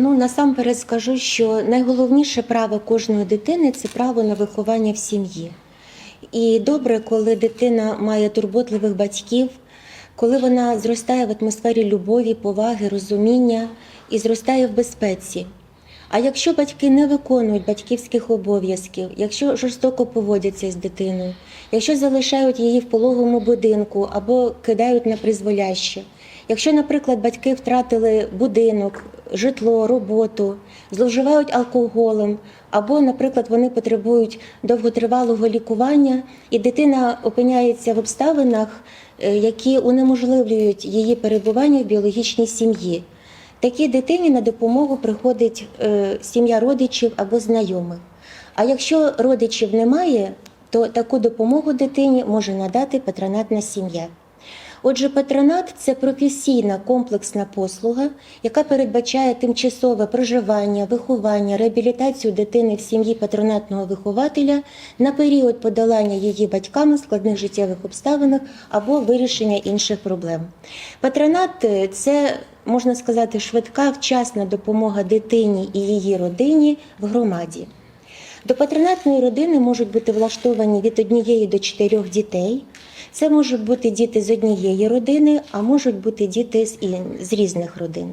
Ну насамперед скажу, що найголовніше право кожної дитини це право на виховання в сім'ї. І добре, коли дитина має турботливих батьків, коли вона зростає в атмосфері любові, поваги, розуміння і зростає в безпеці. А якщо батьки не виконують батьківських обов'язків, якщо жорстоко поводяться з дитиною, якщо залишають її в пологовому будинку або кидають на призволяще, якщо, наприклад, батьки втратили будинок, житло, роботу, зловживають алкоголем, або, наприклад, вони потребують довготривалого лікування, і дитина опиняється в обставинах, е, які унеможливлюють її перебування в біологічній сім'ї. Такій дитині на допомогу приходить е, сім'я родичів або знайомих. А якщо родичів немає, то таку допомогу дитині може надати патронатна сім'я. Отже, патронат це професійна комплексна послуга, яка передбачає тимчасове проживання, виховання, реабілітацію дитини в сім'ї патронатного вихователя на період подолання її батьками складних життєвих обставинах або вирішення інших проблем. Патронат це можна сказати швидка вчасна допомога дитині і її родині в громаді. До патронатної родини можуть бути влаштовані від однієї до чотирьох дітей. Це можуть бути діти з однієї родини, а можуть бути діти з, з різних родин.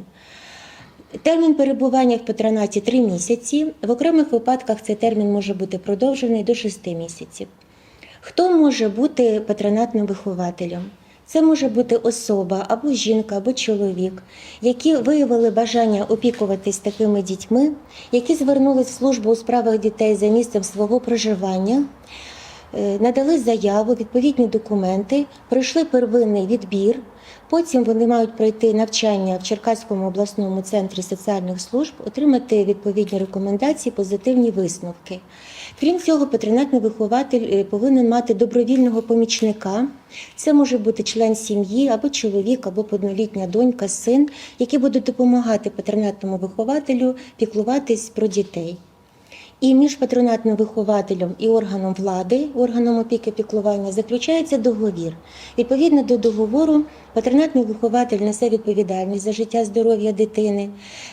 Термін перебування в патронаті 3 місяці. В окремих випадках цей термін може бути продовжений до 6 місяців. Хто може бути патронатним вихователем? Це може бути особа або жінка, або чоловік, які виявили бажання опікуватись такими дітьми, які звернулись в службу у справах дітей за місцем свого проживання, надали заяву, відповідні документи, пройшли первинний відбір. Потім вони мають пройти навчання в Черкаському обласному центрі соціальних служб, отримати відповідні рекомендації, позитивні висновки. Крім цього, патронатний вихователь е, повинен мати добровільного помічника. Це може бути член сім'ї або чоловік, або повнолітня донька, син, які будуть допомагати патронатному вихователю піклуватись про дітей. І між патронатним вихователем і органом влади, органом опіки піклування, заключається договір. Відповідно до договору, патронатний вихователь несе відповідальність за життя здоров'я дитини,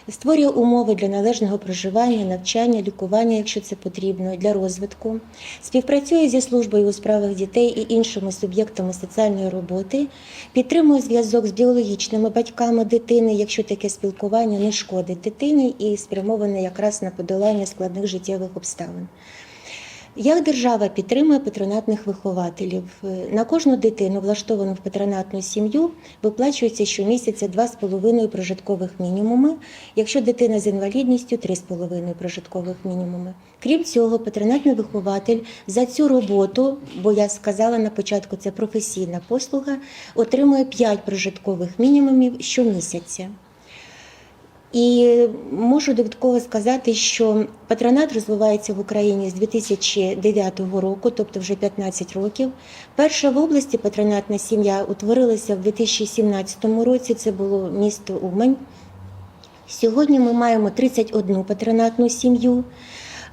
створює умови для належного проживання, навчання, лікування, якщо це потрібно, для розвитку, співпрацює зі службою у справах дітей і іншими суб'єктами соціальної роботи, підтримує зв'язок з біологічними батьками дитини, якщо таке спілкування не шкодить дитині і спрямоване якраз на подолання складних життєвих обставин. Як держава підтримує патронатних вихователів? Е, На кожну дитину, влаштовану в патронатну сім'ю, виплачується щомісяця 2,5 прожиткових мінімуми. Якщо дитина з інвалідністю 3,5 прожиткових мінімуми. Крім цього, патронатний вихователь за цю роботу, бо я сказала на початку, це професійна послуга, отримує 5 прожиткових мінімумів щомісяця. І можу додатково сказати, що патронат розвивається в Україні з 2009 року, тобто вже 15 років. Перша в області патронатна сім'я утворилася в 2017 році. Це було місто Умань. Сьогодні ми маємо 31 патронатну сім'ю.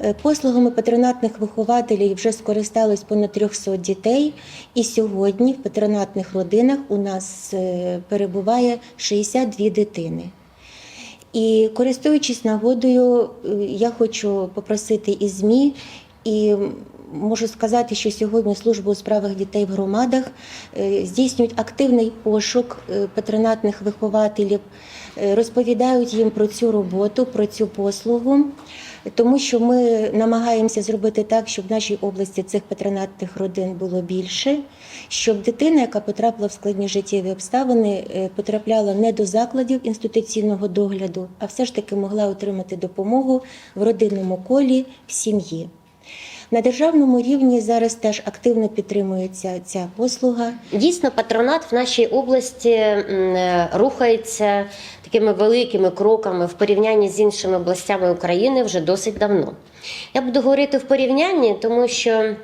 Е, Послугами патронатних вихователів вже скористалось понад 300 дітей, і сьогодні в патронатних родинах у нас е, перебуває 62 дитини. І користуючись нагодою, е, я хочу попросити і ЗМІ, і можу сказати, що сьогодні служба у справах дітей в громадах е, здійснюють активний пошук е, патронатних вихователів, розповідають їм про цю роботу, про цю послугу. Тому що ми намагаємося зробити так, щоб в нашій області цих патронатних родин було більше, щоб дитина, яка потрапила в складні життєві обставини, е, потрапляла не до закладів інституційного догляду, а все ж таки могла отримати допомогу в родинному колі в сім'ї. На державному рівні зараз теж активно підтримується ця послуга. Дійсно, патронат в нашій області е, рухається такими великими кроками в порівнянні з іншими областями України вже досить давно. Я буду говорити в порівнянні, тому що.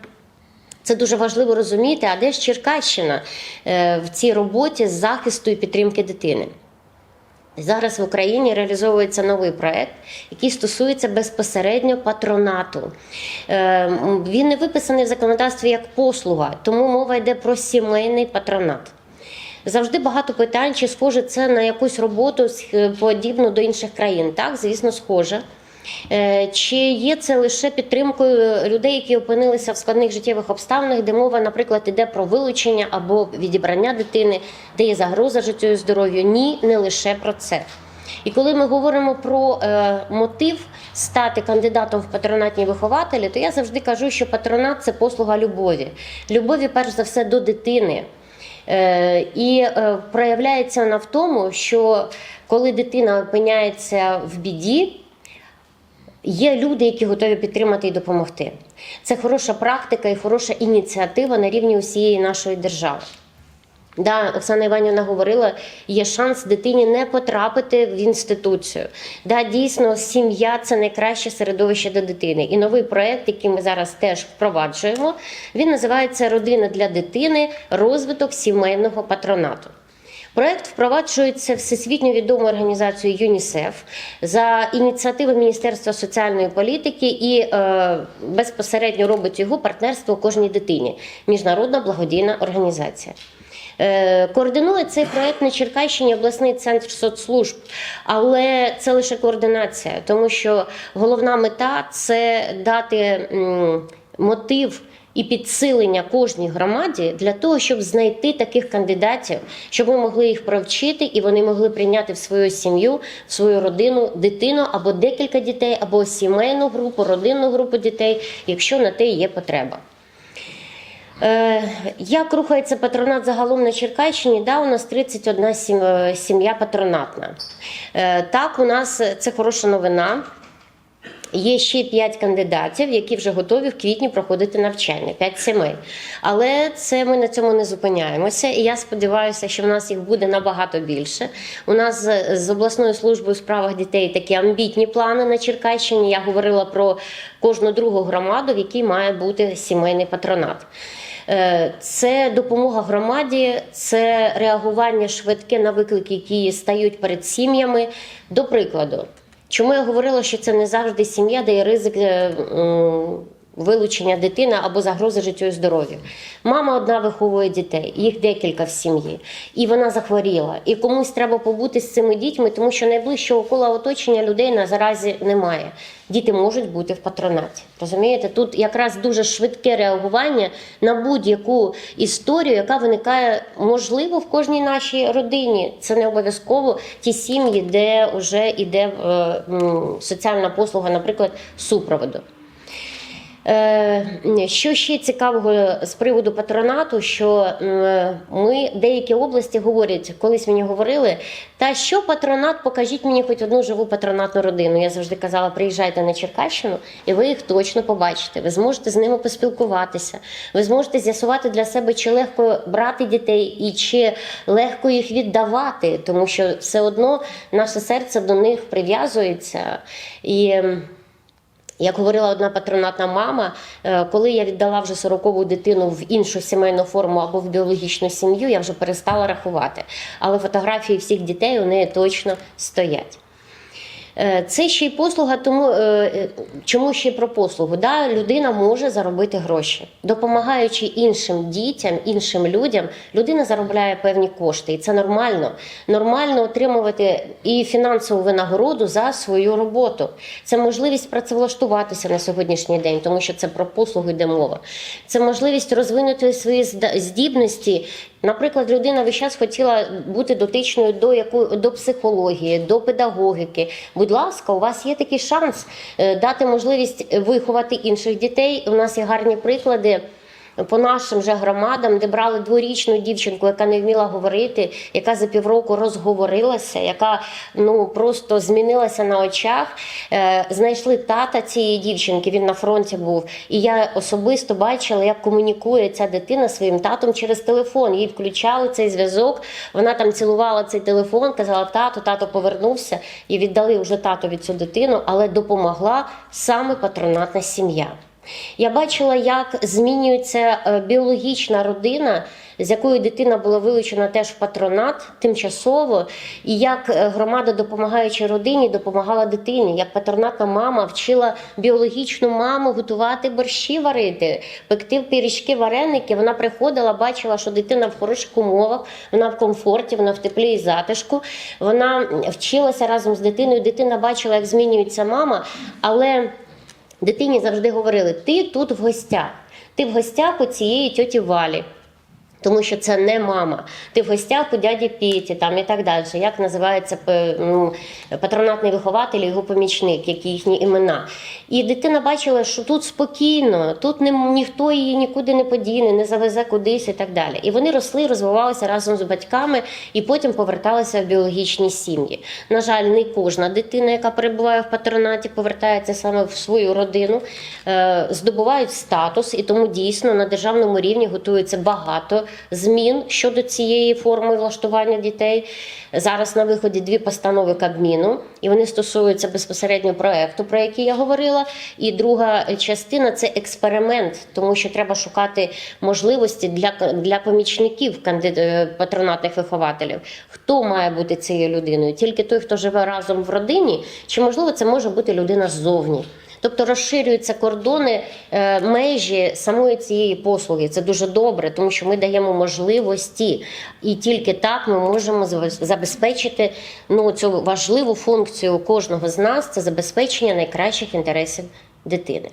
Це дуже важливо розуміти, а де ж Черкащина е, в цій роботі з захисту і підтримки дитини. Зараз в Україні реалізовується новий проект, який стосується безпосередньо патронату. Е, Він не виписаний в законодавстві як послуга, тому мова йде про сімейний патронат. Завжди багато питань, чи схоже це на якусь роботу подібну до інших країн. Так, звісно, схоже. Е, Чи є це лише підтримкою людей, які опинилися в складних життєвих обставинах, де мова, наприклад, іде про вилучення або відібрання дитини, де є загроза життю і здоров'ю? Ні, не лише про це. І коли ми говоримо про е, мотив стати кандидатом в патронатні вихователі, то я завжди кажу, що патронат це послуга любові. Любові, перш за все, до дитини. Е, і е, проявляється вона в тому, що коли дитина опиняється в біді, Є люди, які готові підтримати і допомогти. Це хороша практика і хороша ініціатива на рівні усієї нашої держави. Да, Оксана Іванівна говорила, є шанс дитині не потрапити в інституцію. Да, дійсно, сім'я це найкраще середовище для дитини. І новий проект, який ми зараз теж впроваджуємо, він називається Родина для дитини, розвиток сімейного патронату. Проект впроваджується всесвітньо відомою організацією ЮНІСЕФ за ініціативи Міністерства соціальної політики і е, безпосередньо робить його партнерство кожній дитині. Міжнародна благодійна організація. Е, Координує цей проект на Черкащині обласний центр соцслужб, але це лише координація, тому що головна мета це дати мотив і підсилення кожній громаді для того, щоб знайти таких кандидатів, щоб ми могли їх провчити і вони могли прийняти в свою сім'ю, в свою родину дитину або декілька дітей, або сімейну групу, родинну групу дітей, якщо на те є потреба. Е, Як рухається патронат загалом на Черкащині? Да, у нас 31 сім- е, сім'я патронатна. Е, Так, у нас це хороша новина. Є ще 5 кандидатів, які вже готові в квітні проходити навчання, 5 сімей. Але це ми на цьому не зупиняємося. І я сподіваюся, що в нас їх буде набагато більше. У нас з- з обласною службою у справах дітей такі амбітні плани на Черкащині. Я говорила про кожну другу громаду, в якій має бути сімейний патронат. Е, Це допомога громаді, це реагування швидке на виклики, які стають перед сім'ями. До прикладу, чому я говорила, що це не завжди сім'я, де є ризик е, вилучення дитини або загрози життю і здоров'ю. Мама одна виховує дітей, їх декілька в сім'ї, і вона захворіла. І комусь треба побути з цими дітьми, тому що найближчого кола оточення людей на заразі немає. Діти можуть бути в патронаті. Розумієте, тут якраз дуже швидке реагування на будь-яку історію, яка виникає можливо в кожній нашій родині. Це не обов'язково ті сім'ї, де вже йде е, соціальна послуга, наприклад, супроводу. Е, Що ще цікавого з приводу патронату, що ми деякі області говорять, колись мені говорили, та що патронат, покажіть мені хоч одну живу патронатну родину. Я завжди казала, приїжджайте на Черкащину, і ви їх точно побачите. Ви зможете з ними поспілкуватися, ви зможете з'ясувати для себе, чи легко брати дітей і чи легко їх віддавати, тому що все одно наше серце до них прив'язується і. Як говорила одна патронатна мама, е, коли я віддала вже сорокову дитину в іншу сімейну форму або в біологічну сім'ю, я вже перестала рахувати. Але фотографії всіх дітей у неї точно стоять. Е, Це ще й послуга, тому е, е, чому ще про послугу? Да, людина може заробити гроші, допомагаючи іншим дітям, іншим людям, людина заробляє певні кошти, і це нормально. Нормально отримувати і фінансову винагороду за свою роботу. Це можливість працевлаштуватися на сьогоднішній день, тому що це про послугу йде мова. Це можливість розвинути свої здібності. Наприклад, людина весь час хотіла бути дотичною до яку до психології, до педагогіки. Будь ласка, у вас є такий шанс е, дати можливість виховати інших дітей. У нас є гарні приклади. По нашим же громадам, де брали дворічну дівчинку, яка не вміла говорити, яка за півроку розговорилася, яка ну просто змінилася на очах. Е, знайшли тата цієї дівчинки. Він на фронті був. І я особисто бачила, як комунікує ця дитина своїм татом через телефон. Їй включали цей зв'язок. Вона там цілувала цей телефон, казала тато, тато повернувся і віддали вже татові цю дитину, але допомогла саме патронатна сім'я. Я бачила, як змінюється е, біологічна родина з якою дитина була вилучена теж в патронат тимчасово, і як е, громада, допомагаючи родині, допомагала дитині, як патронатна мама вчила біологічну маму готувати борщі варити, пекти пиріжки, вареники. Вона приходила, бачила, що дитина в хороших умовах, вона в комфорті, вона в теплі і затишку. Вона вчилася разом з дитиною. Дитина бачила, як змінюється мама, але дитині завжди говорили: ти тут в гостях, ти в гостях у цієї тьоті Валі. Тому що це не мама. Ти в гостях у дяді Петі там і так далі. Як називається ну, патронатний вихователь його помічник, які їхні імена. І дитина бачила, що тут спокійно, тут не, ніхто її нікуди не подіне, не завезе кудись і так далі. І вони росли, розвивалися разом з батьками і потім поверталися в біологічні сім'ї. На жаль, не кожна дитина, яка перебуває в патронаті, повертається саме в свою родину, е, здобувають статус, і тому дійсно на державному рівні готується багато змін щодо цієї форми влаштування дітей. Зараз на виході дві постанови Кабміну, і вони стосуються безпосередньо проекту, про який я говорила. І друга частина це експеримент, тому що треба шукати можливості для, для помічників е, патронатних вихователів. Хто має бути цією людиною? Тільки той, хто живе разом в родині, чи можливо це може бути людина ззовні? Тобто розширюються кордони е, межі самої цієї послуги. Це дуже добре, тому що ми даємо можливості, і тільки так ми можемо забезпечити ну, цю важливу функцію кожного з нас це забезпечення найкращих інтересів дитини.